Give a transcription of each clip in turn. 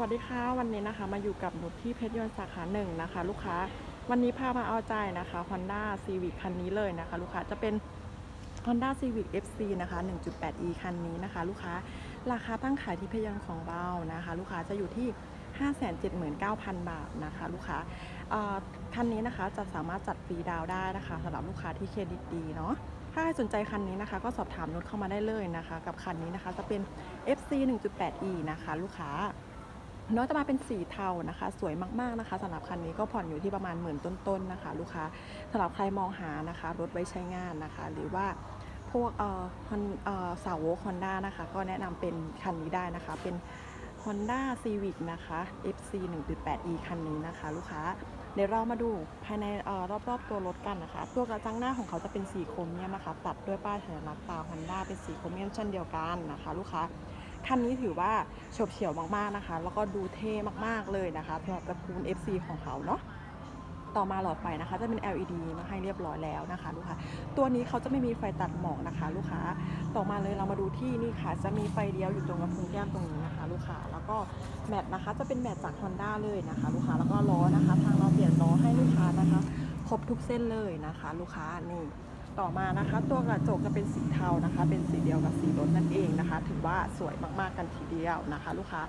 วัสดีค่ะวันนี้นะคะมาอยู่กับนุชที่เพชรยนต์สาขาหนึ่งนะคะ ลูกค้าวันนี้พามาเอาใจนะคะ Honda Civic คันนี้เลยนะคะ ลูกค้าจะเป็น Honda Civic FC นะคะ 1.8e คันนี้นะคะ ลูกค้าราคาตั้งขายที่เพชรยนต์ของเรานะคะ ลูกค้าจะอยู่ที่ 579,000 บาทนะคะ ลูกค้าคันนี้นะคะจะสามารถจัดฟรีดาวได้นะคะสำหรับลูกค้าที่เครดิตดีเนาะถ้าใครสนใจคันนี้นะคะ ก็สอบถามนุชเข้ามาได้เลยนะคะ กับคันนี้นะคะจะเป็น FC 1.8e นะคะ ลูกค้า น้องจะมาเป็นสีเทานะคะ สวยมากๆนะคะสำหรับคันนี้ก็ผ่อนอยู่ที่ประมาณหมื่นต้นๆนะคะ ลูกค้าสำหรับใครมองหานะคะ รถไว้ใช้งานนะคะ หรือว่าพวกเอ่อฮอนเอ่อสาวกฮอนด้านะคะ ก็แนะนำเป็นคันนี้ได้นะคะ เป็น Honda Civic นะคะ FC 1.8e คันนี้นะคะ ลูกค้าเดี๋ยวเรามาดูภายในเอ่อรอบๆตัวรถกันนะคะ ตัวกระจังหน้าของเขาจะเป็นสีโครเมียมนะคะ ตัดด้วยป้ายสัญลักษณ์ตา Honda เป็นสีโครเมียมเช่นเดียวกันนะคะ ลูกค้า คันนี้ถือว่าโฉบเฉียวมากๆนะคะ แล้วก็ดูเท่มากๆเลยนะคะสำหรับตระกูล FC ของเขาเนาะต่อมาหลอดไฟนะคะ จะเป็น LED มาให้เรียบร้อยแล้วนะคะลูกค้าตัวนี้เขาจะไม่มีไฟตัดหมอกนะคะ ลูกค้าต่อมาเลยเรามาดูที่นี่ค่ะ จะมีไฟเลี้ยวอยู่ตรงกระพุ้งแก้มตรงนี้นะคะ ลูกค้าแล้วก็แมตนะคะจะเป็นแมตจาก Honda เลยนะคะ ลูกค้าแล้วก็ล้อนะคะ ทางเราเปลี่ยนล้อให้ลูกค้านะคะ ครบทุกเส้นเลยนะคะ ลูกค้านี่ ต่อมานะคะ ตัวกระจกจะเป็นสีเทานะคะ เป็นสีเดียวกับสีรถนั่นเองนะคะ ถือว่าสวยมากๆกันทีเดียวนะคะ ลูกค้า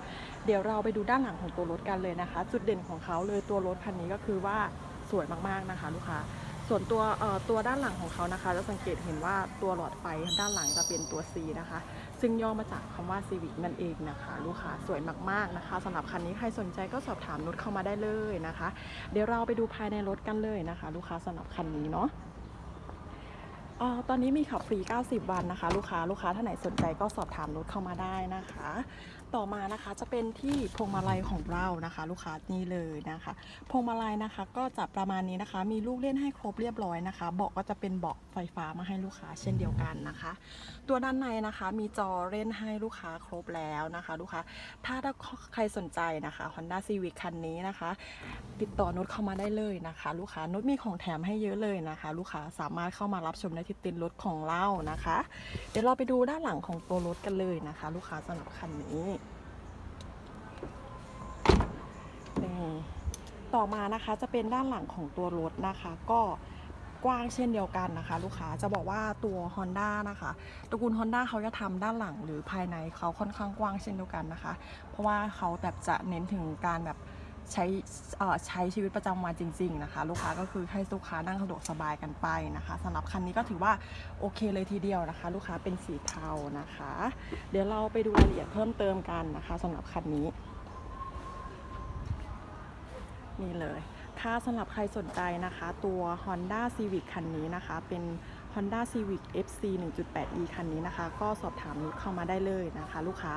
เดี๋ยวเราไปดูด้านหลังของตัวรถกันเลยนะคะ จุดเด่นของเขาเลยตัวรถคันนี้ก็คือว่าสวยมากๆนะคะ ลูกค้าส่วนตัวตัวด้านหลังของเขานะคะจะสังเกตเห็นว่าตัวหลอดไฟด้านหลังจะเป็นตัว C นะคะ ซึ่งย่อมาจากคำว่า Civic นั่นเองนะคะ ลูกค้าสวยมากๆนะคะสำหรับคันนี้ใครสนใจก็สอบถามนุชเข้ามาได้เลยนะคะ เดี๋ยวเราไปดูภายในรถกันเลยนะคะ ลูกค้าสำหรับคันนี้เนาะ ตอนนี้มีขับฟรี 90 วันนะคะ ลูกค้าลูกค้าท่านไหนสนใจก็สอบถามรถเข้ามาได้นะคะ ต่อมานะคะจะเป็นที่พวงมาลัยของเรานะคะ ลูกค้านี่เลยนะคะพวงมาลัยนะคะก็จะประมาณนี้นะคะ มีลูกเล่นให้ครบเรียบร้อยนะคะ เบาะก็จะเป็นเบาะไฟฟ้ามาให้ลูกค้าเช่นเดียวกันนะคะ ตัวด้านในนะคะมีจอเล่นให้ลูกค้าครบแล้วนะคะ ลูกค้าถ้าใครสนใจนะคะ Honda Civic คันนี้นะคะ ติดต่อนุชเข้ามาได้เลยนะคะ ลูกค้านุชมีของแถมให้เยอะเลยนะคะ ลูกค้าสามารถเข้ามารับชมได้ที่เต็นท์รถของเรานะคะ เดี๋ยวเราไปดูด้านหลังของตัวรถกันเลยนะคะ ลูกค้าสำหรับคันนี้นี่ต่อมานะคะจะเป็นด้านหลังของตัวรถนะคะ ก็กว้างเช่นเดียวกันนะคะ ลูกค้าจะบอกว่าตัว Honda นะคะตระกูล Honda เขาจะทำด้านหลังหรือภายในเขาค่อนข้างกว้างเช่นเดียวกันนะคะ เพราะว่าเขาแบบจะเน้นถึงการแบบ ใช้ใช้ชีวิตประจำวันจริง ๆ นะคะ ลูกค้าก็คือให้ลูกค้านั่งสะดวกสบายกันไปนะคะสำหรับคันนี้ก็ถือว่าโอเคเลยทีเดียวนะคะ ลูกค้าเป็นสีเทานะคะ เดี๋ยวเราไปดูรายละเอียดเพิ่มเติมกันนะคะสำหรับคันนี้นี่เลย ถ้าสำหรับใครสนใจนะคะ ตัว Honda Civic คันนี้นะคะ เป็น Honda Civic FC 1.8e คันนี้นะคะ ก็สอบถามนุชเข้ามาได้เลยนะคะ ลูกค้า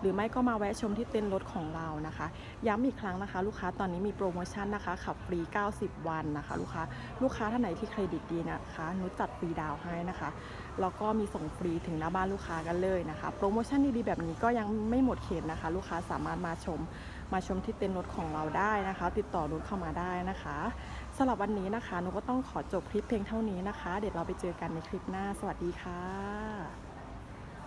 หรือไม่ก็มาแวะชมที่เต็นท์รถของเรานะคะ ย้ำอีกครั้งนะคะ ลูกค้าตอนนี้มีโปรโมชั่นนะคะ ขับฟรี 90 วันนะคะ ลูกค้าลูกค้าท่านไหนที่เครดิตดีนะคะนุชจัดฟรีดาวให้นะคะแล้วก็มีส่งฟรีถึงหน้าบ้านลูกค้ากันเลยนะคะ โปรโมชั่นดีๆแบบนี้ก็ยังไม่หมดเขตนะคะ ลูกค้าสามารถมาชมมาชมที่เต็นท์รถของเราได้นะคะ ติดต่อนุชเข้ามาได้นะคะ สำหรับวันนี้นะคะนุก็ต้องขอจบคลิปเพียงเท่านี้นะคะ เดี๋ยวเราไปเจอกันในคลิปหน้า สวัสดีค่ะ